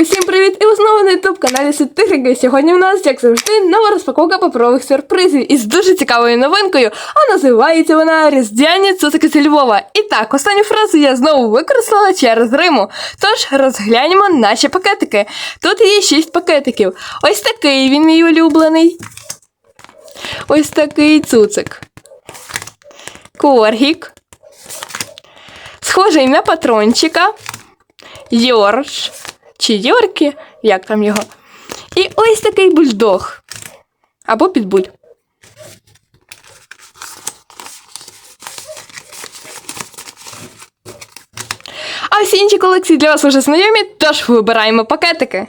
Усім привіт! І знову на youtube каналі Ситихрики. Сьогодні у нас, як завжди, нова розпаковка паперових сюрпризів із дуже цікавою новинкою, а називається вона Різдвяні цуцики зі Львова. І так, останню фразу я знову використала через Риму. Тож розглянемо наші пакетики. Тут є 6 пакетиків. Ось такий він мій улюблений. Ось такий цуцик. Коргік. Схожий на патрончика. Йорш чи Йоркі, як там його. І ось такий бульдог. Або підбуль. А всі інші колекції для вас вже знайомі, тож вибираємо пакетики.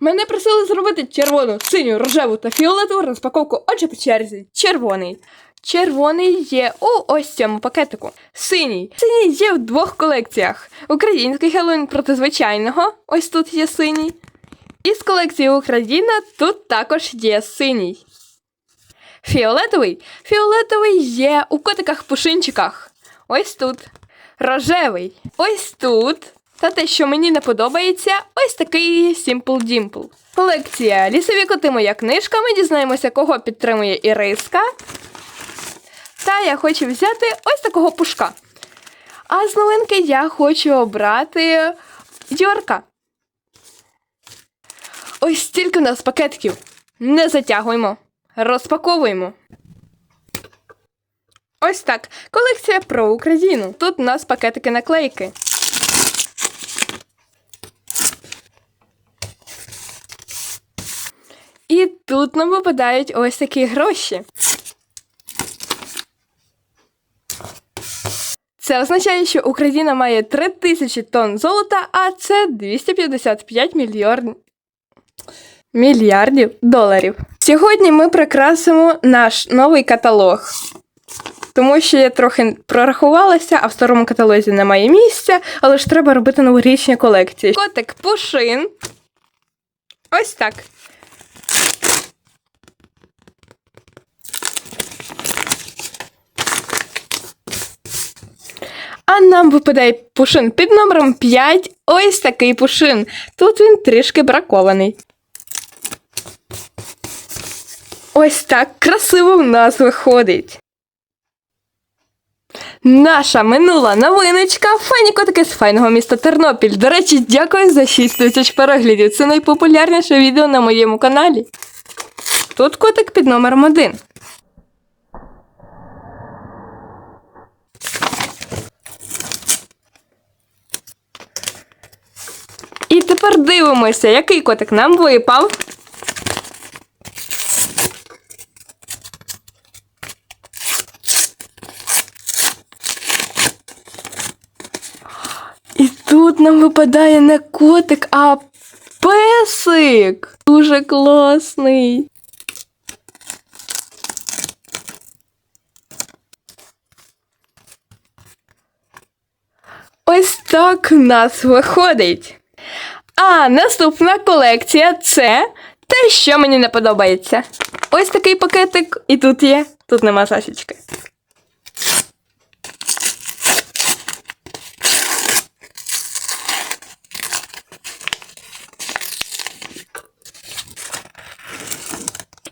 Мене просили зробити червону, синю, рожеву та фіолетову розпаковку. Отже, по черзі. Червоний. Червоний є у ось цьому пакетику. Синій. Синій є в двох колекціях. Український Хеллоуін проти звичайного. Ось тут є синій. І з колекції Україна тут також є синій. Фіолетовий. Фіолетовий є у котиках-пушинчиках. Ось тут. Рожевий. Ось тут. Та те, що мені не подобається, ось такий Simple Dimple. Колекція Лісові коти моя книжка. Ми дізнаємося, кого підтримує Іриска. Я хочу взяти ось такого пушка. А з новинки я хочу обрати Йорка. Ось стільки у нас пакетків. Не затягуємо. Розпаковуємо. Ось так. Колекція про Україну. Тут у нас пакетики наклейки. І тут нам випадають ось такі гроші. Це означає, що Україна має 3000 тонн золота, а це 255 мільйон... мільярдів доларів. Сьогодні ми прикрасимо наш новий каталог. Тому що я трохи прорахувалася, а в старому каталозі немає місця, але ж треба робити новорічні колекції. Котик Пушин. Ось так. Нам випадає пушин під номером 5. Ось такий пушин. Тут він трішки бракований. Ось так красиво в нас виходить. Наша минула новиночка файні котики з файного міста Тернопіль. До речі, дякую за 6 тисяч переглядів. Це найпопулярніше відео на моєму каналі. Тут котик під номером 1. І тепер дивимося, який котик нам випав. І тут нам випадає не котик, а песик. Дуже класний. Ось так в нас виходить. А наступна колекція це те, що мені не подобається. Ось такий пакетик, і тут є. Тут нема сасічки.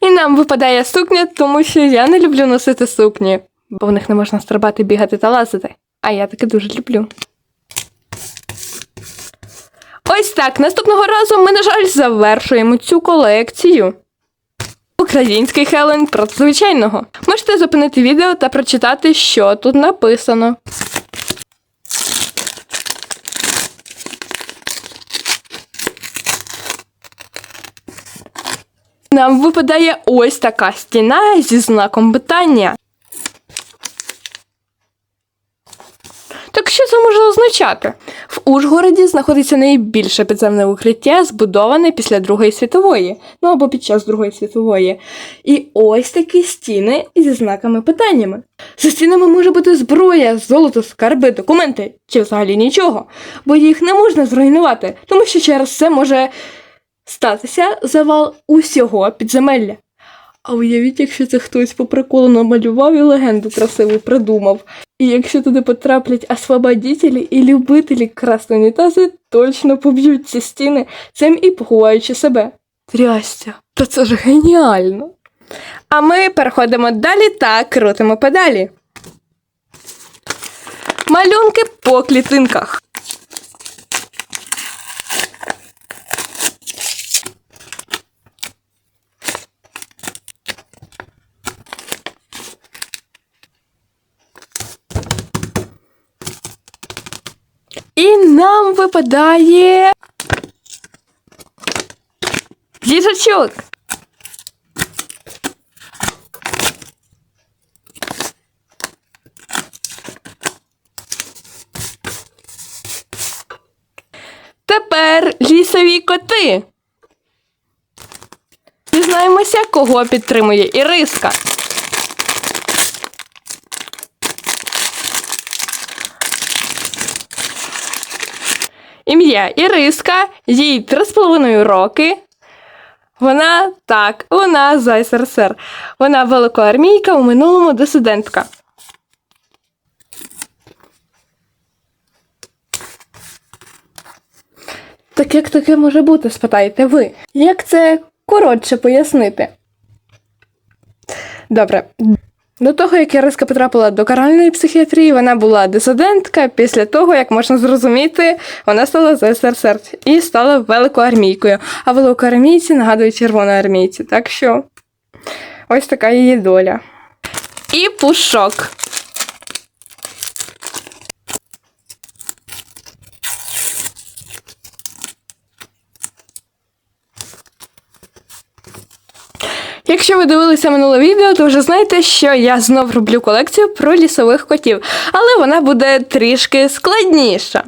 І нам випадає сукня, тому що я не люблю носити сукні, бо в них не можна стрибати, бігати та лазити. А я таки дуже люблю. Ось так. Наступного разу ми, на жаль, завершуємо цю колекцію. Український Хелен проти звичайного. Можете зупинити відео та прочитати, що тут написано. Нам випадає ось така стіна зі знаком питання. Що це може означати? В Ужгороді знаходиться найбільше підземне укриття, збудоване після Другої світової, ну або під час Другої світової. І ось такі стіни зі знаками питаннями. За стінами може бути зброя, золото, скарби, документи чи взагалі нічого, бо їх не можна зруйнувати, тому що через це може статися завал усього підземелля. А уявіть, якщо це хтось по приколу намалював і легенду красиву придумав. І якщо туди потраплять освободителі і любителі красти унітази, точно поб'ють ці стіни, цим і поховаючи себе. Трястя, та це ж геніально. А ми переходимо далі та крутимо педалі. Малюнки по клітинках. І нам випадає. Їжачок. Тепер лісові коти. Дізнаємося, кого підтримує Іриска. Ім'я Іриска, їй 3,5 роки. Вона так, вона з СРСР. Вона великоармійка, у минулому дисидентка. Так як таке може бути, спитаєте ви? Як це коротше пояснити? Добре. До того, як Яриска потрапила до каральної психіатрії, вона була дисидентка. Після того, як можна зрозуміти, вона стала з СРСР і стала великоармійкою. А великоармійці нагадують червоноармійці. Так що ось така її доля. І пушок. Якщо ви дивилися минуле відео, то вже знаєте, що я знов роблю колекцію про лісових котів, але вона буде трішки складніша.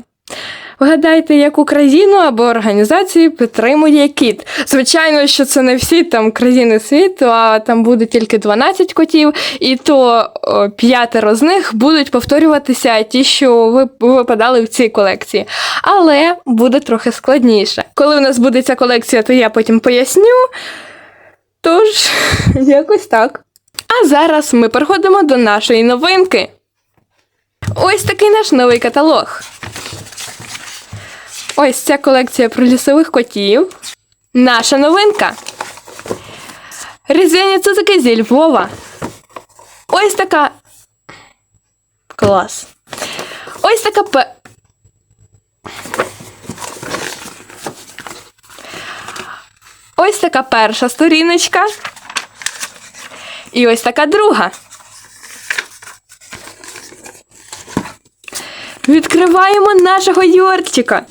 Вгадайте, яку країну або організацію підтримує кіт. Звичайно, що це не всі там країни світу, а там буде тільки 12 котів, і то п'ятеро з них будуть повторюватися ті, що ви випадали в цій колекції. Але буде трохи складніше. Коли в нас буде ця колекція, то я потім поясню. Тож, якось так. А зараз ми переходимо до нашої новинки. Ось такий наш новий каталог. Ось ця колекція про лісових котів. Наша новинка. Різдвяні цуцики зі Львова. Ось така. Клас. Ось така пе. Ось така перша сторіночка. І ось така друга. Відкриваємо нашого Йорчика.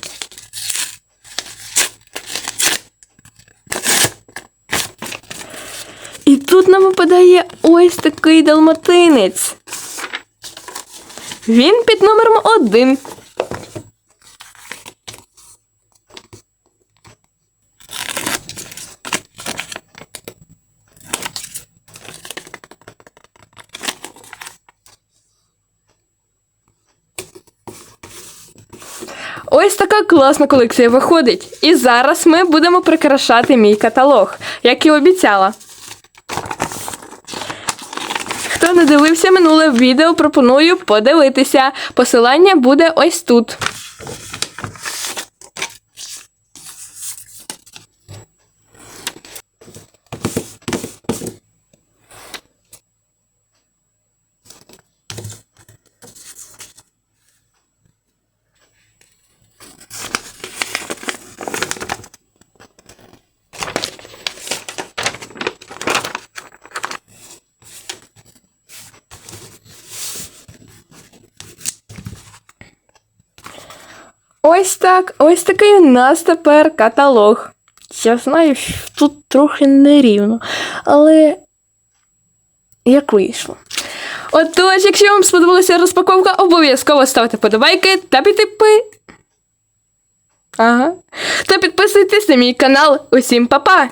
І тут нам випадає ось такий далматинець. Він під номером один. Ось така класна колекція виходить. І зараз ми будемо прикрашати мій каталог, як і обіцяла. Хто не дивився минуле відео, пропоную подивитися. Посилання буде ось тут. Ось так, ось такий у нас тепер каталог. Я знаю, що тут трохи нерівно, але як вийшло. Отож, якщо вам сподобалася розпаковка, обов'язково ставте подобайки та підпи. Ага. Та підписуйтесь на мій канал. Усім па-па!